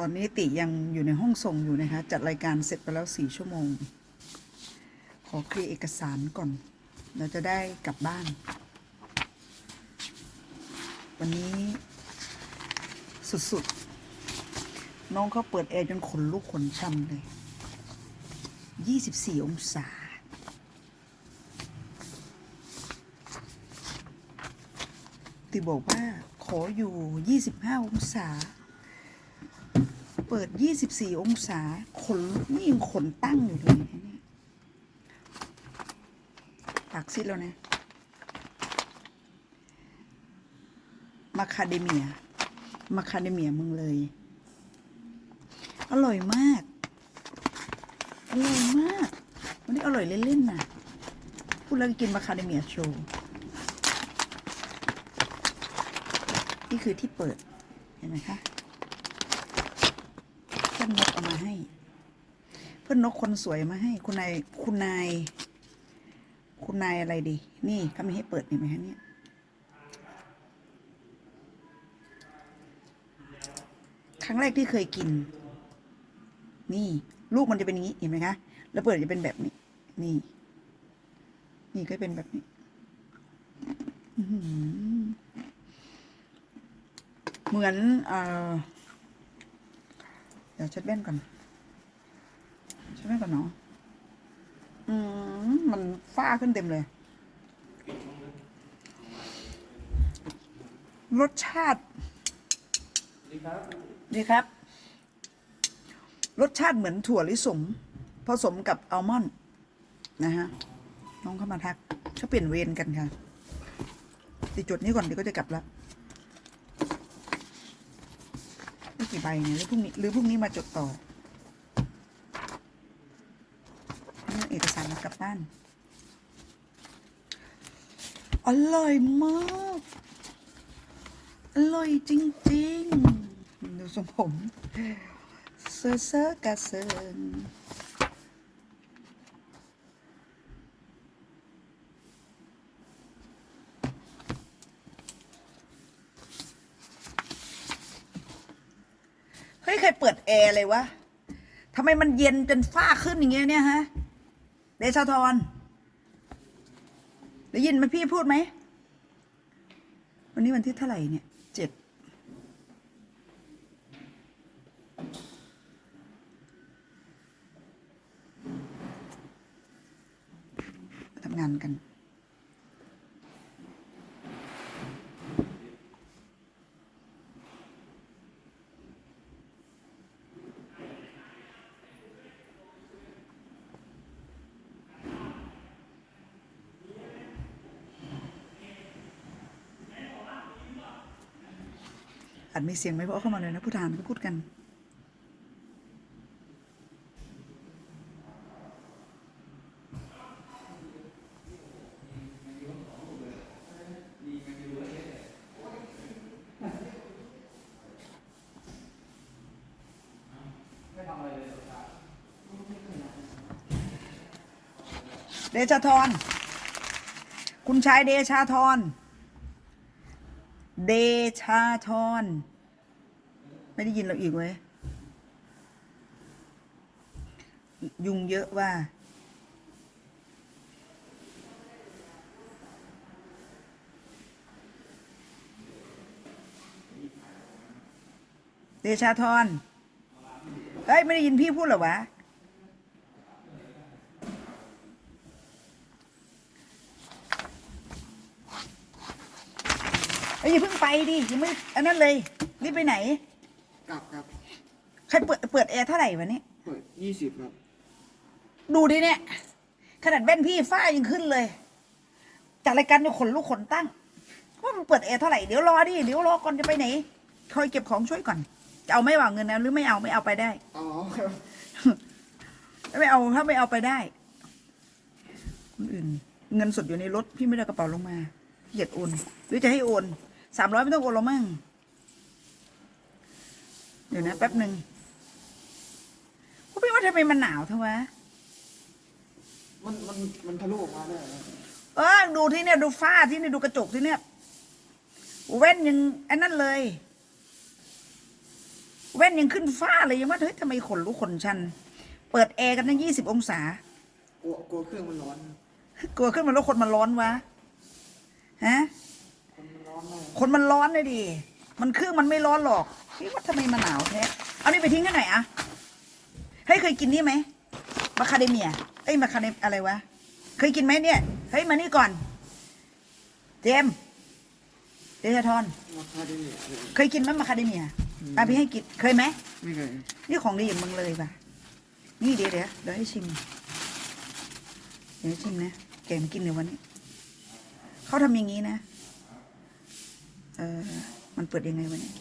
ตอนนี้ติยังอยู่ในห้องส่งอยู่นะคะ จัดรายการเสร็จไปแล้วสี่ชั่วโมง ขอเคลียร์เอกสารก่อน เราจะได้กลับบ้าน วันนี้ สุดๆ น้องเขาเปิดแอร์จนขนลุกขนชันเลยยี่สิบสี่องศา ติบอกว่าขออยู่25องศา เปิด 24 องศา ขนนี่ยังขนตั้งอยู่เลยนี่ปากซิดแล้วนะ มาคาเดเมีย มาคาเดเมียมึงเลย อร่อยมาก อร่อยมากวันนี้อร่อยเล่นๆนะพูดแล้วกินมาคาเดเมียโชว์ นี่คือที่เปิด เห็นไหมคะ เพื่อนนกเอามาให้ เพื่อนนกคนสวยมาให้ คุณนายคุณนาย คุณนายอะไรดี นี่เขาไม่ให้เปิดเห็นไหมคะเนี่ยครั้งแรกที่เคยกิน นี่ลูกมันจะเป็นอย่างนี้เห็นไหมคะแล้วเปิดจะเป็นแบบนี้ นี่ นี่ก็เป็นแบบนี้เหมือนเอ่อเดี๋ยวเช็ดแว่นก่อน ช็ดแว่นก่อนเนาะอืมมันฝ้าขึ้นเต็มเลย รสชาติดีครับ รสชาติเหมือนถั่วลิสงผสมกับอัลมอนด์นะฮะ น้องเข้ามาทักเขาเปลี่ยนเวรกันค่ะติดจุดนี้ก่อนเดี๋ยวก็จะกลับแล้วไม่กี่ใบเนี่ยหรือพรุ่งนี้หรือพรุ่งนี้มาจดต่อนี่เอก สั้น อร่อยมาก อร่อยจริงๆ ดูทรงผมเซอร์เซอร์กาเซินเฮ้ย ใครเปิดแอร์เลยวะทำไมมันเย็นจนฝ้าขึ้นอย่างเงี้ยเนี่ยฮะ เดชาธรได้ยินไหมพี่พูดไหม วันนี้วันที่เท่าไหร่เนี่ยเจ็ดทำงานกัน อาจมีเสียงไหมเพราะเข้ามาเลยนะผู้ทานก็พูดกันเดชาธร คุณชายเดชาธร เดชาธรไม่ได้ยินเราอีกเว้ยยุงเยอะว่า เดชาธรเฮ้ย ไม่ได้ยินพี่พูดหรอวะ เอ้ยอย่าเพิ่งไปดิยังไม่อันนั้นเลยรีบไปไหน กลับครับ ใครเปิดเปิดแอร์เท่าไหร่วะเนี่ยเปิดยี่สิบครับ ดูดิเนี่ย ขนาดแว่นพี่ฝ้ายังขึ้นเลยจากรายการเนี่ยขนลุกขนตั้งว่ามันเปิดแอร์เท่าไหร่เดี๋ยวรอดิเดี๋ยวรอก่อนจะไปไหนคอยเก็บของช่วยก่อน จะเอาไม่ว่าเงินนะหรือไม่เอาไม่เอาไปได้ อ๋อครับถ้าไม่เอาถ้าไม่เอาไปได้คนอื่น เงินสดอยู่ในรถพี่ไม่ได้เอากระเป๋าลงมาเหยียดโอน หรือจะให้โอน สามร้อยไม่ต้องโอนหรอกมั้งเดี๋ยวนะแป๊บหนึ่งพี่ว่าทำไมมันหนาวเท่าวะมันมันมันทะลุออกมาได้ครับเออดูที่เนี่ยดูฝ้าที่เนี่ยดูกระจกที่เนี่ยแว่นยังไอ้นั่นเลย แว่นยังขึ้นฟ้าเลยยังว่าเฮ้ยทำไมขนลุกขนชัน เปิดแอร์กันตั้งยี่สิบองศากลัวกลัวเครื่องมันร้อน กลัวขึ้นมาแล้วคนมันร้อนวะฮะคนมันร้อนมาก คนมันร้อนเลยดิมันเครื่องมันไม่ร้อนหรอกพี่ว่าทำไมมันหนาวแท้เอานี่ไปทิ้งกันไหนอะเฮ้ยเคยกินนี่ไหมมาคาเดเมียเอ้ยมาคาเดอะไรวะเคยกินไหมเนี่ยเฮ้ยมานี่ก่อน เจมส์เดชทอนราคาดีเนี่ยเคยกินไหมมาคาเดเมียอะพี่ให้กินเคยไหมไม่เคยนี่ของดีอย่างมึงเลยป่ะนี่เดี๋ยวเดี๋ยวเดี๋ยวให้ชิมเดี๋ยวให้ชิมนะแกมกินเดี๋ยววันนี้เขาทำอย่างนี้นะ เออมันเปิดยังไงวะเนี่ย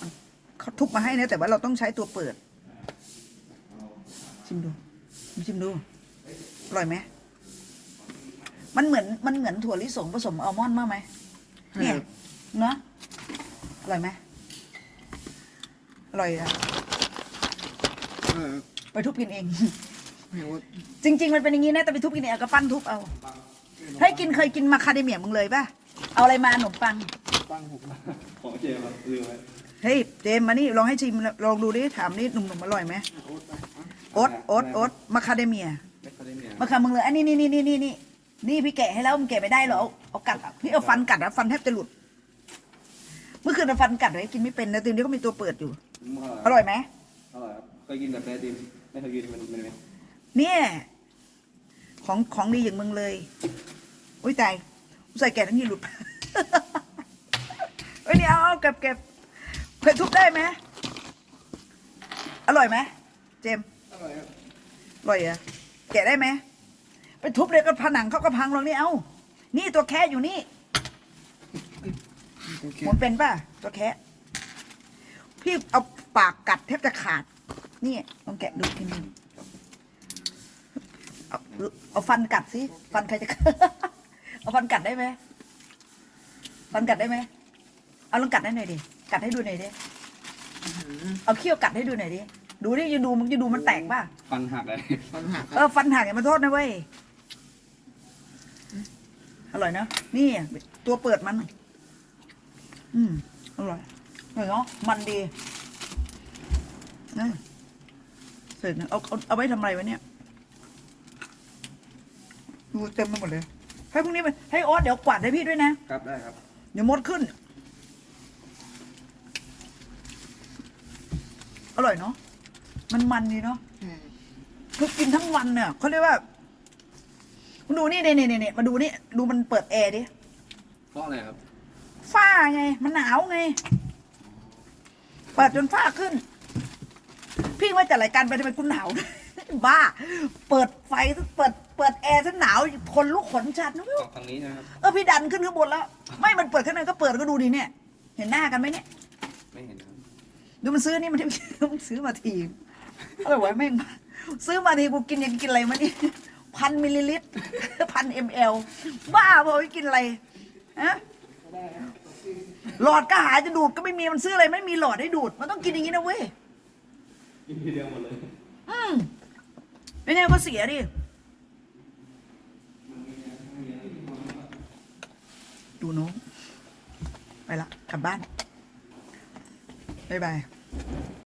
มันเขาทุบมาให้นะแต่ว่าเราต้องใช้ตัวเปิด ชิมดูชิมดูอร่อยไหมมันเหมือนมันเหมือนถั่วลิสงผสมอัลมอนด์มากไหมเนี่ยเนอะอร่อยไหมอร่อยอะเออไปทุบกินเองไม่รู้จริง ๆ มันเป็นอย่างนี้นะแต่ไปทุบกินเองเอาก็ปั้นทุบเอาให้กินเคยกินมาคาเดเมียมึงเลยป่ะ เอาอะไรมาขนมปังปั งผมของเจมส์ลืมไว้เฮ้ยเจมส์มานี่ลองให้ชิมลองดูดิถามนี่หนุ่มๆอร่อยไหมโอ๊ตไปโอ๊ตโอ๊ตโอ๊ตมาคาเดเมียแมคคาเดเมียมาคามึงเลยอันนี้นี่นี่นี่นี่นี่นี่พี่แกะให้แล้วมึงแกะไม่ได้เหรอเอาเอากัดอะพี่เอาฟันกัดอะฟันแทบจะหลุด เมื่อคืนเอาฟันกัดไว้กินไม่เป็นนะตื่นนี้ก็มีตัวเปิดอยู่ อร่อยไหมอร่อยครับเคยกินแบบแม่ดิมไม่เคยกินมันเป็นไหมเนี่ยของของดีอย่างมึงเลย อุ้ยตายกูใส่แกะทั้งนี้หลุดเอ้ยนี่เอาเอาเก็บเก็บเคยทุบได้ไหมอร่อยไหมเจมส์อร่อยครับอร่อยเหรอะแกะได้ไหมไปทุบเลยก็ผนังเขาก็พังหรอกนี่เอานี่ตัวแค่อยู่นี่โอเคหมุนเป็นป่ะตัวแค่พี่เอาปากกัดแทบจะขาด นี่ลองแกะดูทีนึงเอาเอาฟันกัดสิฟันใครจะ เอาฟันกัดได้ไหมฟันกัดได้ไหม เอาลองกัดได้หน่อยดิ กัดให้ดูหน่อยดิ เอาเขี้ยวกัดให้ดูหน่อยดิ ดูดิจะดูมึงจะดูมันแตกป่ะ ฟันหักเลยปัญหาคเอรับอฟันหักอย่ามาโทษนะเว้ย อร่อยเนอะนี่ตัวเปิดมัน อืมอร่อยอร่อยเนาะ มันดีนี่เสร็จนะเอาเอาเอาไว้ทำอะไรวะเนี่ย ดูเต็มไปหมดเลย ให้พรุ่งนี้ไปให้ออสเดี๋ยวกวาดให้พี่ด้วยนะ ครับได้ครับ เดี๋ยวมดขึ้น อร่อยเนาะมันมันดีเนาะอืมคือกินทั้งวันเนี่ยเขาเรียกว่าคุณดูนี่เนี่ยเนี่ยเนี่ยมาดูนี่ดูมันเปิดแอร์ดิเพราะอะไรครับฝ้าไง มันหนาวไง เปิดจนฝ้าขึ้น พี่ว่าจัดรายการไปทำไมคุณหนาว บ้า เปิดไฟเปิดเปิดแอร์ซะหนาวคนลุกขนชัดนะพี่ฝั่งนี้นะครับเออพี่ดันขึ้นข้างบนแล้ว ไม่มันเปิดข้างในก็เปิดก็ดูดิเนี่ย เห็นหน้ากันไหมเนี่ย ไม่เห็นครับ ดูมันซื้อนี่มันมันซื้อมาทีอะไรวะแม่งซื้อมาทีกูกินยังกินอะไรมานี่พันมิลลิลิตรพันเอ็มลบ้าพอไปกินอะไรฮะหลอดก็หาจะดูดก็ไม่มีมันซื้ออะไรไม่มีหลอดให้ดูด มันต้องกินอย่างนี้นะเว้ยกินทีเดียวหมดเลย อืมไม่งั้นก็เสียดิดูน้องไปละกลับบ้าน บ๊ายบาย